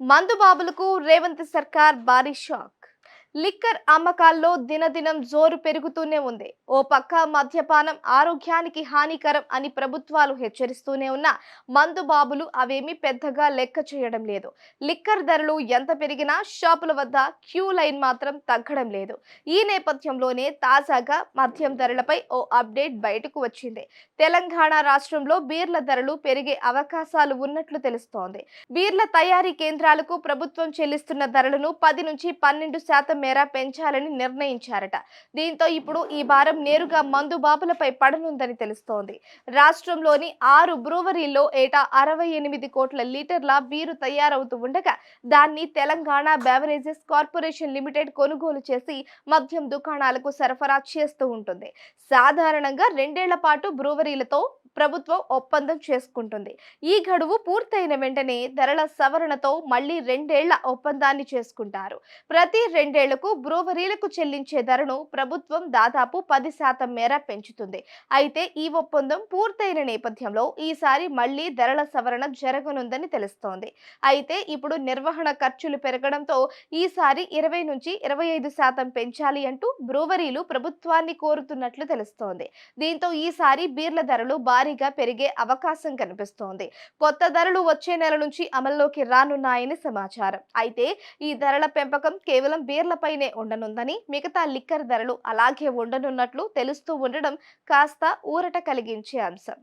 మందుబాబులకు రేవంత్ సర్కార్ భారీ shock. Liquor అమ్మకాల్లో దినదినం జోరు పెరుగుతూనే ఉంది. ఓ పక్క మద్యపానం ఆరోగ్యానికి హానికరం అని ప్రభుత్వాలు హెచ్చరిస్తూనే ఉన్నా మందుబాబులు అవేమీ పెద్దగా లెక్క చేయడం లేదు. లిక్కర్ ధరలు ఎంత పెరిగినా షాపుల వద్ద క్యూ లైన్ మాత్రం తగ్గడం లేదు. ఈ నేపథ్యంలోనే తాజాగా మద్యం ధరలపై ఓ అప్డేట్ బయటకు వచ్చింది. తెలంగాణ రాష్ట్రంలో బీర్ల ధరలు పెరిగే అవకాశాలు ఉన్నట్లు తెలుస్తోంది. బీర్ల తయారీ కేంద్రాలకు ప్రభుత్వం చెల్లిస్తున్న ధరలను పది నుంచి పన్నెండు శాతం మేర పెంచాలని నిర్ణయించారట. దీంతో ఇప్పుడు ఈ భారం నేరుగా మందు బాబులపై పడనుందని తెలుస్తోంది. రాష్ట్రంలోని ఆరు బ్రూవరీల్లో ఏటా అరవై ఎనిమిది కోట్ల లీటర్ల బీరు తయారవుతూ ఉండగా దాన్ని తెలంగాణ బెవరేజెస్ కార్పొరేషన్ లిమిటెడ్ కొనుగోలు చేసి మద్యం దుకాణాలకు సరఫరా చేస్తూ ఉంటుంది. సాధారణంగా రెండేళ్ళ పాటు బ్రూవరీలతో ప్రభుత్వం ఒప్పందం చేసుకుంటుంది. ఈ గడువు పూర్తయిన వెంటనే ధరల సవరణతో మళ్ళీ రెండేళ్ళ ఒప్పందాన్ని చేసుకుంటారు. ప్రతి రెండేళ్ళకు బ్రూవరీలకు చెల్లించే ధరను ప్రభుత్వం దాదాపు పది శాతం మేర పెంచుతుంది. అయితే ఈ ఒప్పందం పూర్తయిన నేపథ్యంలో ఈసారి మళ్ళీ ధరల సవరణ జరగనుందని తెలుస్తోంది. అయితే ఇప్పుడు నిర్వహణ ఖర్చులు పెరగడంతో ఈసారి ఇరవై నుంచి ఇరవై ఐదు శాతం పెంచాలి అంటూ బ్రూవరీలు ప్రభుత్వాన్ని కోరుతున్నట్లు తెలుస్తోంది. దీంతో ఈసారి బీర్ల ధరలు భారీగా పెరిగే అవకాశం కనిపిస్తోంది. కొత్త ధరలు వచ్చే నెల నుంచి అమల్లోకి రానున్నాయని సమాచారం. అయితే ఈ ధరల పెంపకం కేవలం బీర్లపైనే ఉండనుందని మిగతా లిక్కర్ ధరలు అలాగే ఉండనున్నట్లు తెలుస్తూ ఉండడం కాస్త ఊరట కలిగించే అంశం.